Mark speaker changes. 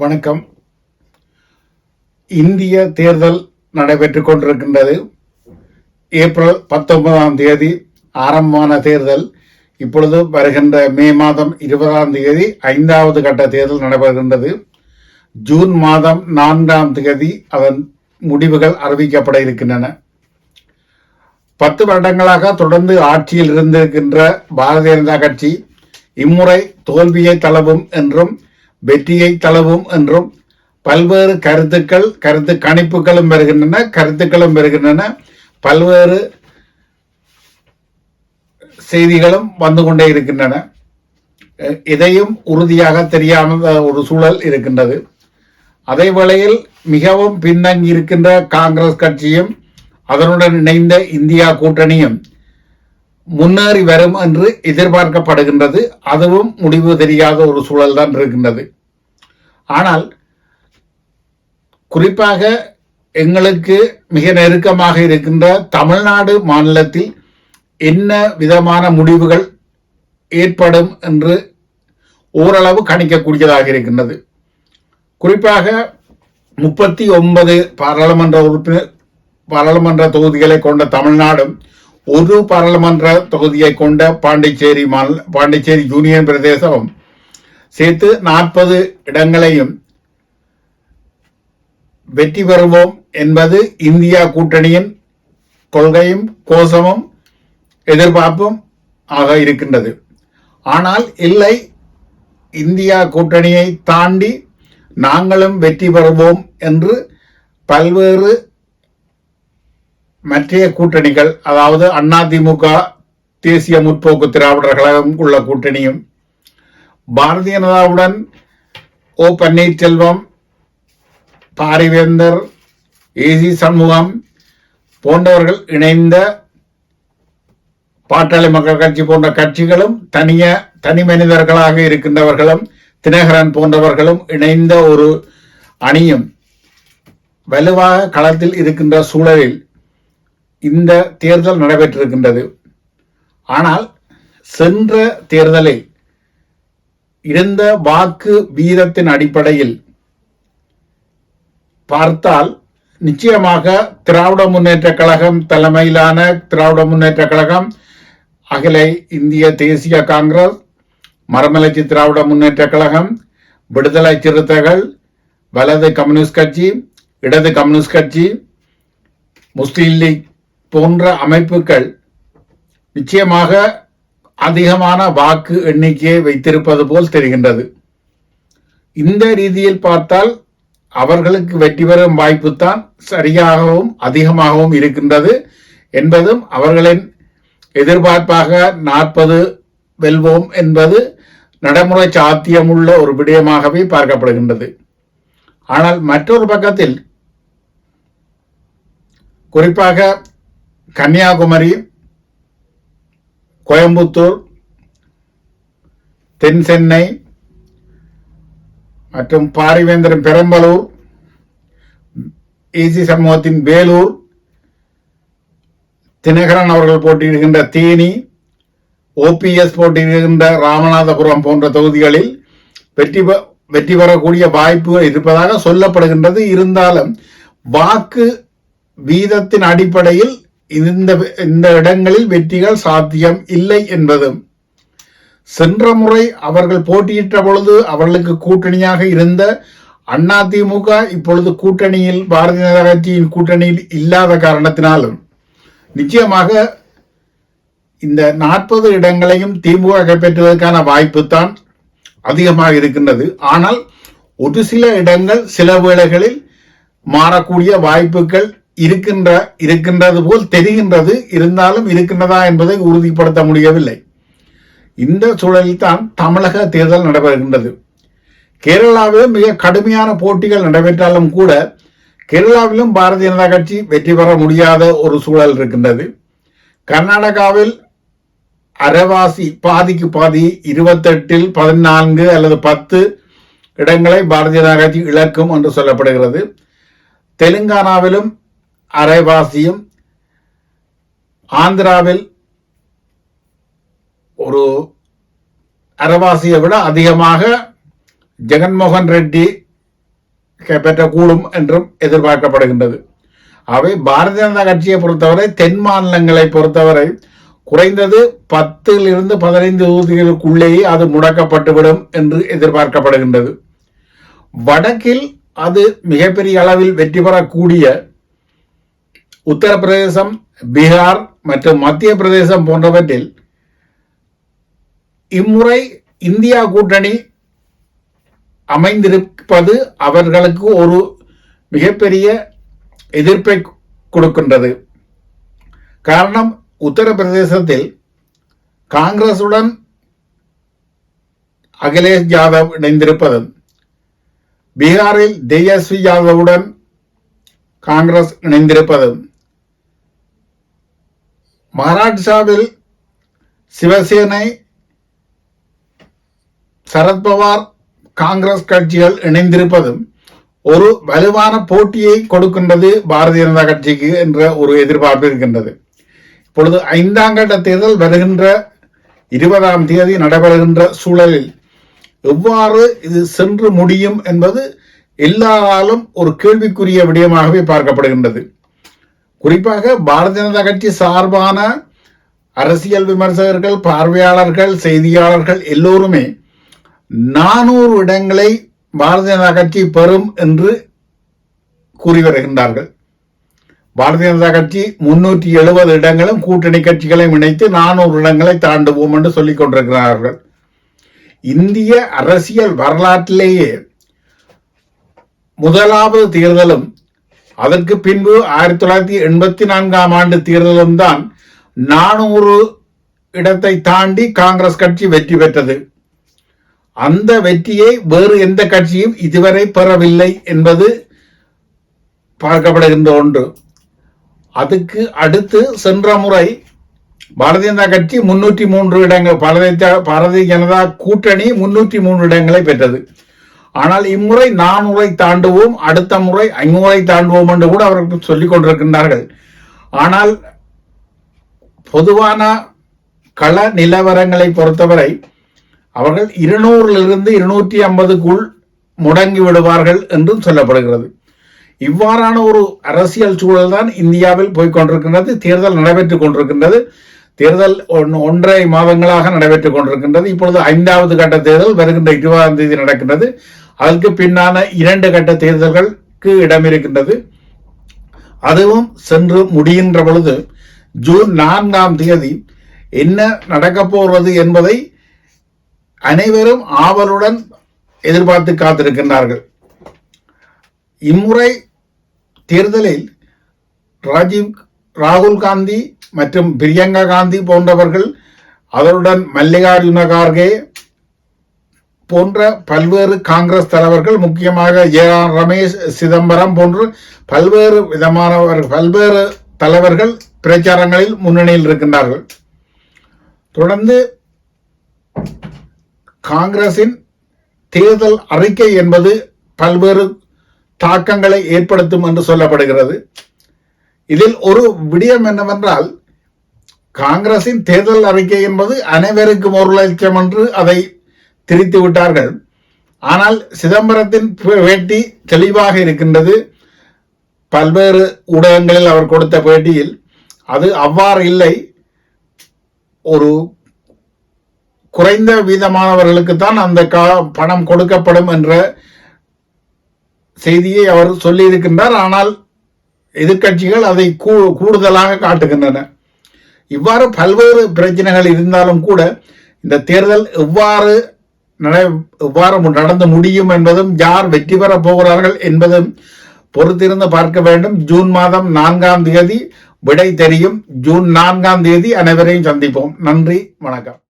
Speaker 1: வணக்கம். இந்திய தேர்தல் நடைபெற்றுக் கொண்டிருக்கின்றது. ஏப்ரல் பத்தொன்பதாம் தேதி ஆரம்பமான தேர்தல். இப்பொழுது வருகின்ற மே மாதம் இருபதாம் தேதி ஐந்தாவது கட்ட தேர்தல் நடைபெறுகின்றது. ஜூன் மாதம் நான்காம் தேதி அதன் முடிவுகள் அறிவிக்கப்பட இருக்கின்றன. பத்து வருடங்களாக தொடர்ந்து ஆட்சியில் இருந்திருக்கின்ற பாரதிய ஜனதா கட்சி இம்முறை தோல்வியை தளவும் என்றும் வெற்றியை தளவும் என்றும் பல்வேறு கருத்துக்கள் கருத்து கணிப்புகளும் வருகின்றன கருத்துக்களும் வருகின்றன. பல்வேறு செய்திகளும் வந்து கொண்டே இருக்கின்றன. இதையும் உறுதியாக தெரியாத ஒரு சூழல் இருக்கின்றது. அதே வேளையில் மிகவும் பின்தங்கி இருக்கின்ற காங்கிரஸ் கட்சியும் அதனுடன் இணைந்த இந்தியா கூட்டணியும் முன்னேறி வரும் என்று எதிர்பார்க்கப்படுகின்றது. அதுவும் முடிவு தெரியாத ஒரு சூழல் தான் இருக்கின்றது. ஆனால் குறிப்பாக எங்களுக்கு மிக நெருக்கமாக இருக்கின்ற தமிழ்நாடு மாநிலத்தில் என்ன விதமான முடிவுகள் ஏற்படும் என்று ஓரளவு கணிக்கக்கூடியதாக இருக்கின்றது. குறிப்பாக முப்பத்தி ஒன்பது பாராளுமன்ற உறுப்பினர் பாராளுமன்ற தொகுதிகளை கொண்ட தமிழ்நாடும் ஒரு பாராளுமன்ற தொகுதியை கொண்ட பாண்டிச்சேரி மாநில பாண்டிச்சேரி யூனியன் பிரதேசமும் சேர்த்து நாற்பது இடங்களையும் வெற்றி பெறுவோம் என்பது இந்தியா கூட்டணியின் கொள்கையும் கோஷமும் எதிர்பார்ப்பும் ஆக இருக்கின்றது. ஆனால் இல்லை இந்தியா கூட்டணியை தாண்டி நாங்களும் வெற்றி பெறுவோம் என்று பல்வேறு மற்றைய கூட்டணிகள் அதாவது அதிமுக தேசிய முற்போக்கு திராவிடர் கழகம் உள்ள கூட்டணியும் Bharatiya ஜனதாவுடன் O Panneerselvam Parivendhar A C Shanmugam போன்றவர்கள் இணைந்த பாட்டாளி மக்கள் கட்சி போன்ற கட்சிகளும் தனிய தனி மனிதர்களாக இருக்கின்றவர்களும் தினகரன் போன்றவர்களும் இணைந்த ஒரு அணியும் வலுவாக களத்தில் இருக்கின்ற சூழலில் இந்த தேர்தல் நடைபெற்றிருக்கின்றது. ஆனால் சென்ற தேர்தலில் இருந்த வாக்கு வீதத்தின் அடிப்படையில் பார்த்தால் நிச்சயமாக திராவிட முன்னேற்ற கழகம் தலைமையிலான திராவிட முன்னேற்ற கழகம் அகில இந்திய தேசிய காங்கிரஸ் மரமலர்ச்சி திராவிட முன்னேற்ற கழகம் விடுதலை சிறுத்தைகள் வலது கம்யூனிஸ்ட் கட்சி இடது கம்யூனிஸ்ட் கட்சி முஸ்லீம் லீக் போன்ற அமைப்புகள் நிச்சயமாக அதிகமான வாக்கு எண்ணிக்கையை வைத்திருப்பது போல் தெரிகின்றது. இந்த ரீதியில் பார்த்தால் அவர்களுக்கு வெற்றி பெறும் வாய்ப்பு தான் சரியாகவும் அதிகமாகவும் இருக்கின்றது என்பதும் அவர்களின் எதிர்பார்ப்பாக நாற்பது வெல்வோம் என்பது நடைமுறை சாத்தியமுள்ள ஒரு விடயமாகவே பார்க்கப்படுகின்றது. ஆனால் மற்றொரு பக்கத்தில் குறிப்பாக கன்னியாகுமரி கோயம்புத்தூர் தென் சென்னை மற்றும் பாரிவேந்தரம் பெரம்பலூர் ஈசி சமூகத்தின் வேலூர் தினகரன் அவர்கள் போட்டியிடுகின்ற தேனி ஓபிஎஸ் போட்டியிடுகின்ற ராமநாதபுரம் போன்ற தொகுதிகளில் வெற்றி வெற்றி பெறக்கூடிய வாய்ப்புகள் இருப்பதாக சொல்லப்படுகின்றது. இருந்தாலும் வாக்கு வீதத்தின் அடிப்படையில் இந்த இந்த இடங்களில் வெற்றிகள் சாத்தியம் இல்லை என்பதும் சென்ற முறை அவர்கள் போட்டியிட்ட பொழுது அவர்களுக்கு கூட்டணியாக இருந்த அதிமுக இப்பொழுது கூட்டணியில் பாரதிய ஜனதா கட்சியின் கூட்டணியில் இல்லாத காரணத்தினாலும் நிச்சயமாக இந்த நாற்பது இடங்களையும் திமுக கைப்பற்றுவதற்கான வாய்ப்பு தான் அதிகமாக இருக்கின்றது. ஆனால் ஒரு சில இடங்கள் சில வேளைகளில் மாறக்கூடிய வாய்ப்புகள் இருக்கின்ற இருக்கின்றது போல் தெரிகின்றது இருந்தாலும் இருக்கின்றதா என்பதை உறுதிப்படுத்த முடியவில்லை. இந்த சூழலில் தான் தமிழக தேர்தல் நடைபெறுகின்றது. கேரளாவிலும் மிக கடுமையான போட்டிகள் நடைபெற்றாலும் கூட கேரளாவிலும் பாரதிய ஜனதா கட்சி வெற்றி பெற முடியாத ஒரு சூழல் இருக்கின்றது. கர்நாடகாவில் அரைவாசி பாதிக்கு பாதி இருபத்தெட்டில் பதினான்கு அல்லது பத்து இடங்களை பாரதிய ஜனதா கட்சி இழக்கும் என்று சொல்லப்படுகிறது. தெலுங்கானாவிலும் அரைவாசியும் ஆந்திராவில் ஒரு அரைவாசியை விட அதிகமாக ஜெகன்மோகன் ரெட்டி பெற்றக்கூடும் என்றும் எதிர்பார்க்கப்படுகின்றது. அவை பாரதிய ஜனதா கட்சியை பொறுத்தவரை தென் மாநிலங்களை பொறுத்தவரை குறைந்தது பத்தில் இருந்து பதினைந்து தொகுதிகளுக்குள்ளேயே அது முடக்கப்பட்டுவிடும் என்று எதிர்பார்க்கப்படுகின்றது. வடக்கில் அது மிகப்பெரிய அளவில் வெற்றி பெறக்கூடிய உத்தரப்பிரதேசம் பீகார் மற்றும் மத்திய பிரதேசம் போன்றவற்றில் இம்முறை இந்தியா கூட்டணி அமைந்திருப்பது அவர்களுக்கு ஒரு மிகப்பெரிய எதிர்ப்பை கொடுக்கின்றது. காரணம் உத்தரப்பிரதேசத்தில் காங்கிரசுடன் அகிலேஷ் யாதவ் இணைந்திருப்பதும் பீகாரில் தேஜஸ்வி யாதவுடன் காங்கிரஸ் இணைந்திருப்பதும் மகாராஷ்டிராவில் சிவசேனை சரத்பவார் காங்கிரஸ் கட்சிகள் இணைந்திருப்பதும் ஒரு வலுவான போட்டியை கொடுக்கின்றது பாரதிய ஜனதா கட்சிக்கு என்ற ஒரு எதிர்பார்ப்பு இருக்கின்றது. இப்பொழுது ஐந்தாம் கட்ட தேர்தல் வருகின்ற இருபதாம் தேதி நடைபெறுகின்ற சூழலில் எவ்வாறு இது சென்று முடியும் என்பது எல்லாராலும் ஒரு கேள்விக்குரிய விடயமாகவே பார்க்கப்படுகின்றது. குறிப்பாக பாரதிய ஜனதா கட்சி சார்பான அரசியல் விமர்சகர்கள் பார்வையாளர்கள் செய்தியாளர்கள் எல்லோருமே நானூறு இடங்களை பாரதிய ஜனதா கட்சி பெறும் என்று கூறி வருகின்றார்கள். பாரதிய ஜனதா கட்சி முன்னூற்றி எழுபது இடங்களும் கூட்டணி கட்சிகளையும் இணைத்து நானூறு இடங்களை தாண்டுவோம் என்று சொல்லிக் கொண்டிருக்கிறார்கள். இந்திய அரசியல் வரலாற்றிலேயே முதலாவது தேர்தலும் அதற்கு பின்பு ஆயிரத்தி தொள்ளாயிரத்தி எண்பத்தி நான்காம் ஆண்டு தேர்தலும் தான் நானூறு இடத்தை தாண்டி காங்கிரஸ் கட்சி வெற்றி பெற்றது. அந்த வெற்றியை வேறு எந்த கட்சியும் இதுவரை பெறவில்லை என்பது பார்க்கப்படுகின்ற ஒன்று. அதுக்கு அடுத்து சென்ற முறை பாரதிய ஜனதா கட்சி முன்னூற்றி மூன்று இடங்கள் பாரதிய பாரதிய ஜனதா கூட்டணி முன்னூற்றி மூன்று இடங்களை பெற்றது. ஆனால் இம்முறை நானூறை தாண்டுவோம் அடுத்த முறை ஐநூறை தாண்டுவோம் என்று கூட அவர்கள் சொல்லிக் கொண்டிருக்கின்றார்கள். ஆனால் பொதுவான கள நிலவரங்களை பொறுத்தவரை அவர்கள் இருநூறிலிருந்து இருநூற்றி ஐம்பதுக்குள் முடங்கி விடுவார்கள் என்றும் சொல்லப்படுகிறது. இவ்வாறான ஒரு அரசியல் சூழல் தான் இந்தியாவில் போய்கொண்டிருக்கின்றது தேர்தல் நடைபெற்றுக் கொண்டிருக்கின்றது. தேர்தல் ஒன்றரை மாதங்களாக நடைபெற்றுக் கொண்டிருக்கின்றது. இப்பொழுது ஐந்தாவது கட்ட தேர்தல் வருகின்ற இருபதாம் தேதி நடக்கின்றது. அதற்கு பின்னான இரண்டு கட்ட தேர்தல்களுக்கு இடம் இருக்கின்றது அதுவும் சென்று முடிகின்ற பொழுது ஜூன் நான்காம் தேதி என்ன நடக்கப் போகிறது என்பதை அனைவரும் ஆவலுடன் எதிர்பார்த்து காத்திருக்கின்றார்கள். இம்முறை தேர்தலில் ராஜீவ் ராகுல் காந்தி மற்றும் பிரியங்கா காந்தி போன்றவர்கள் அவருடன் மல்லிகார்ஜுன கார்கே போன்ற பல்வேறு காங்கிரஸ் தலைவர்கள் முக்கியமாக ஏ ஆர் ரமேஷ் சிதம்பரம் போன்று பல்வேறு விதமானவர் பல்வேறு தலைவர்கள் பிரச்சாரங்களில் முன்னணியில் இருக்கின்றார்கள். தொடர்ந்து காங்கிரசின் தேர்தல் அறிக்கை என்பது பல்வேறு தாக்கங்களை ஏற்படுத்தும் என்று சொல்லப்படுகிறது. இதில் ஒரு விடயம் என்னவென்றால் காங்கிரசின் தேர்தல் அறிக்கை என்பது அனைவருக்கும் ஒரு லட்சம் என்று அதை திரித்து விட்டார்கள். ஆனால் சிதம்பரத்தின் வேட்டி தெளிவாக இருக்கின்றது. பல்வேறு ஊடகங்களில் அவர் கொடுத்த பேட்டியில் அது அவ்வாறு இல்லை. ஒரு குறைந்த வீதமானவர்களுக்கு தான் அந்த கா பணம் கொடுக்கப்படும் என்ற செய்தியை அவர் சொல்லியிருக்கின்றார். ஆனால் எதிர்கட்சிகள் அதை கூ கூடுதலாக காட்டுகின்றன. இவ்வாறு பல்வேறு பிரச்சனைகள் இருந்தாலும் கூட இந்த தேர்தல் எவ்வாறு எவ்வாறு நடந்து முடியும் என்பதும் யார் வெற்றி பெற போகிறார்கள் என்பதும் பொறுத்திருந்து பார்க்க வேண்டும். ஜூன் மாதம் நான்காம் தேதி விடை தெரியும். ஜூன் நான்காம் தேதி அனைவரையும் சந்திப்போம். நன்றி வணக்கம்.